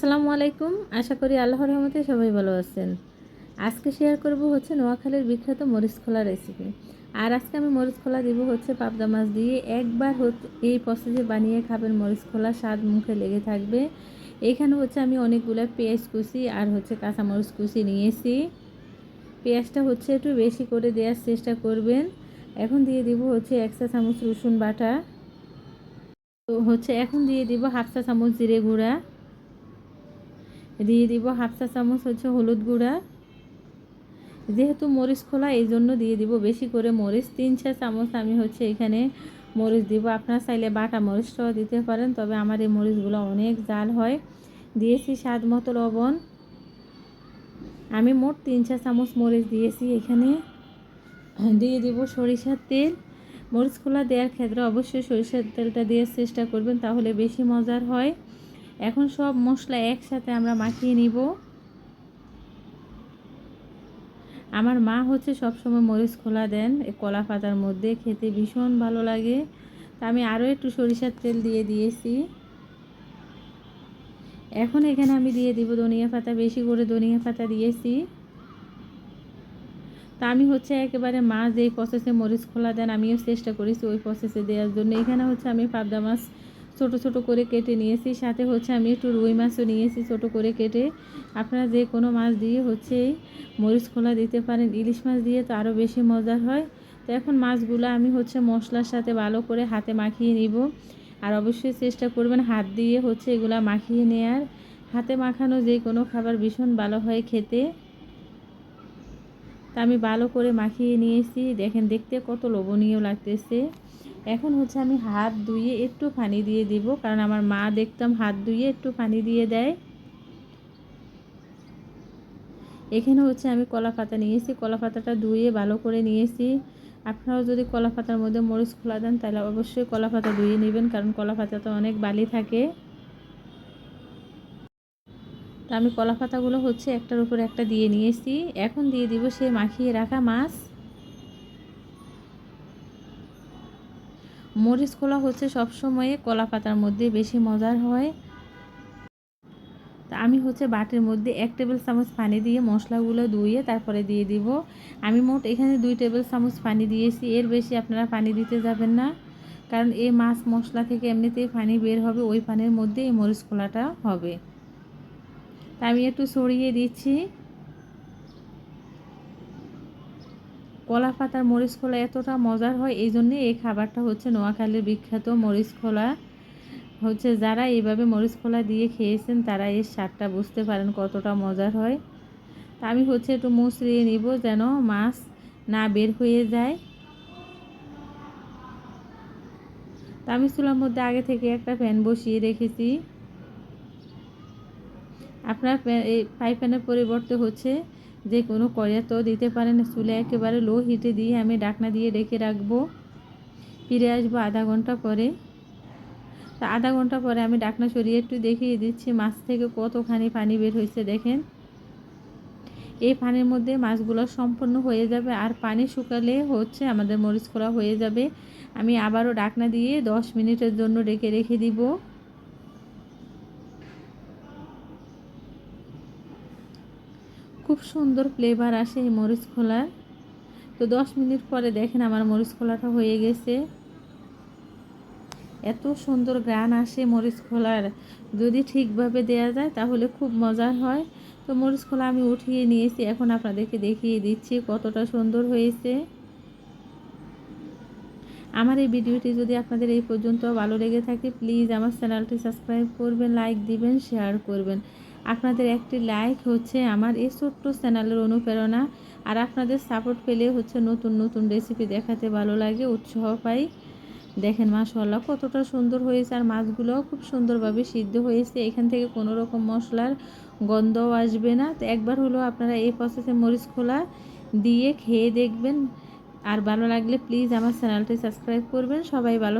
আসসালামু আলাইকুম। আশা করি আল্লাহর রহমতে সবাই ভালো আছেন। আজকে শেয়ার করব হচ্ছে নোয়াখালীর বিখ্যাত মরিচ খোলা রেসিপি আর আজকে আমি মরিচ খোলা দিব হচ্ছে পাবদা মাছ দিয়ে। একবার হচ্ছে এই প্রসেসে বানিয়ে খাবেন মরিচ খোলা, স্বাদ মুখে লেগে থাকবে। এখানে হচ্ছে আমি অনেকগুলো পেঁয়াজ কুচি আর হচ্ছে কাঁচা মরিচ কুচি নিয়েছি। পেঁয়াজটা হচ্ছে একটু বেশি করে দেওয়ার চেষ্টা করবেন। এখন দিয়ে দিব হচ্ছে এক চা চামচ রসুন বাটা। তো হচ্ছে এখন দিয়ে দিব হাফ চা চামচ জিরে গুঁড়া। দিয়ে দিব হাফ চা চামচ হচ্ছে হলুদ গুঁড়া। যেহেতু মরিচ খোলা, এই জন্য দিয়ে দিব বেশি করে মরিচ। তিন চা চামচ আমি হচ্ছে এখানে মরিচ দিব। আপনার চাইলে বাটা মরিচটাও দিতে পারেন, তবে আমার এই মরিচগুলো অনেক জাল হয়। দিয়েছি স্বাদ মতো লবণ। আমি মোট তিন চা চামচ মরিচ দিয়েছি এখানে। দিয়ে দিব সরিষার তেল। মরিচ খোলা দেওয়ার ক্ষেত্রে অবশ্যই সরিষার তেলটা দেওয়ার চেষ্টা করবেন, তাহলে বেশি মজার হয়। এখন সব মশলা একসাথে আমরা মাখিয়ে নিব। আমার মা হচ্ছে সবসময় মরিচ খোলা দেন, এই কলা পাতার মধ্যে, খেতে ভীষণ ভালো লাগে। তা আমি আরও একটু সরিষার তেল দিয়ে দিয়েছি। এখন এখানে আমি দিয়ে দিব ধনিয়া পাতা, বেশি করে ধনিয়া পাতা দিয়েছি। তা আমি হচ্ছে একেবারে মাছ যেই প্রসেসে মরিচ খোলা দেন, আমিও চেষ্টা করেছি ওই প্রসেসে দেওয়ার জন্য। এখানে হচ্ছে আমি পাবদা মাছ ছোট ছোট করে কেটে নিয়েছি। সাথে হচ্ছে আমি একটু রুই মাছও নিয়েছি ছোট করে কেটে। আপনারা যে কোনো মাছ দিয়ে হচ্ছে মরিচ খোলা দিতে পারেন, ইলিশ মাছ দিয়ে তো আরও বেশি মজার হয়। তো এখন মাছগুলো আমি হচ্ছে মশলার সাথে ভালো করে হাতে মাখিয়ে নিব। আর অবশ্যই চেষ্টা করবেন হাত দিয়ে হচ্ছে এগুলা মাখিয়ে নেয়ার। হাতে মাখানো যে কোনো খাবার ভীষণ ভালো হয় খেতে। তা আমি ভালো করে মাখিয়ে নিয়েছি। দেখেন দেখতে কত লোভনীয় লাগতেছে। এখন হচ্ছে আমি হাত ধুয়ে একটু পানি দিয়ে দিব, কারণ আমার মা দেখতাম হাত ধুয়ে একটু পানি দিয়ে দেয়। এখানে হচ্ছে আমি কলা পাতা নিয়েছি, কলা পাতাটা ধুয়ে ভালো করে নিয়েছি। আপনারাও যদি কলা পাতার মধ্যে মরিচ খোলা দেন, তাহলে অবশ্যই কলা পাতা ধুয়ে নেবেন, কারণ কলা পাতাতে অনেক বালি থাকে। তো আমি কলা পাতাগুলো হচ্ছে একটার উপর একটা দিয়ে নিয়েছি। এখন দিয়ে দিব সে মাখিয়ে রাখা মাছ। মরিচ খোলা হচ্ছে সবসময়ে, কলা পাতার মধ্যে বেশি মজার হয়। তা আমি হচ্ছে বাটির মধ্যে এক টেবিল চামচ পানি দিয়ে মশলাগুলো ধুয়ে তারপরে দিয়ে দিব। আমি মোট এখানে দুই টেবিল চামচ পানি দিয়েছি, এর বেশি আপনারা পানি দিতে যাবেন না। কারণ এই মাছ মশলা থেকে এমনিতেই পানি বের হবে, ওই পানির মধ্যে এই মরিচ খোলাটা হবে। তা আমি একটু সরিয়ে দিচ্ছি। কলা পাতার মরিচ খোলা এতটা মজার হয়, এই জন্যে এই খাবারটা হচ্ছে নোয়াখালীর বিখ্যাত মরিচ খোলা। হচ্ছে যারা এইভাবে মরিচ খোলা দিয়ে খেয়েছেন, তারা এর স্বাদটা বুঝতে পারেন কতটা মজার হয়। তা আমি হচ্ছে একটু মুচড়িয়ে নিব যেন মাছ না বের হয়ে যায়। তা আমি চুলার মধ্যে আগে থেকে একটা প্যান বসিয়ে রেখেছি। আপনার এই ফ্রাই প্যানের পরিবর্তে হচ্ছে যে কোনো কড়াইতেও দিতে পারেন চুলে একেবারে লো হিটে দিয়ে আমি ডাকনা দিয়ে রেখে রাখব। ফিরে আসব আধা ঘণ্টা পরে। তা আধা ঘণ্টা পরে আমি ডাকনা সরিয়ে একটু দেখিয়ে দিচ্ছি মাছ থেকে কতখানি পানি বের হয়েছে দেখেন। এই পানির মধ্যে মাছগুলো সম্পূর্ণ হয়ে যাবে আর পানি শুকালে হচ্ছে আমাদের মরিচ খোলা হয়ে যাবে। আমি আবারও ডাকনা দিয়ে দশ মিনিটের জন্য রেখে রেখে দিব। খুব সুন্দর ফ্লেভার আসে এই মরিচ খোলার তো দশ মিনিট পরে দেখেন আমার মরিচ খোলাটা হয়ে গেছে। এত সুন্দর গান আসে মরিচ খোলার। যদি ঠিকভাবে দেয়া যায় তাহলে খুব মজার হয়। তো মরিচ খোলা আমি উঠিয়ে নিয়েছি, এখন আপনাদেরকে দেখিয়ে দিচ্ছি কতটা সুন্দর হয়েছে। আমার এই ভিডিওটি যদি আপনাদের এই পর্যন্ত ভালো লেগে থাকে প্লিজ আমার চ্যানেলটি সাবস্ক্রাইব করবেন লাইক দিবেন শেয়ার করবেন। আপনাদের একটি লাইক হচ্ছে আমার এই ছোট্ট চ্যানেলের অনুপ্রেরণা, আর আপনাদের সাপোর্ট পেলে হচ্ছে নতুন নতুন রেসিপি দেখাতে ভালো লাগে, উৎসাহ পাই। দেখেন মাশাল্লাহ কতটা সুন্দর হয়েছে, আর মাছগুলোও খুব সুন্দরভাবে সিদ্ধ হয়েছে। এখান থেকে কোনো রকম মশলার গন্ধও আসবে না। তো একবার হলো আপনারা এই প্রসেসে মরিচ খোলা দিয়ে খেয়ে দেখবেন। আর ভালো লাগলে প্লিজ আমার চ্যানেলটি সাবস্ক্রাইব করবেন। সবাই ভালো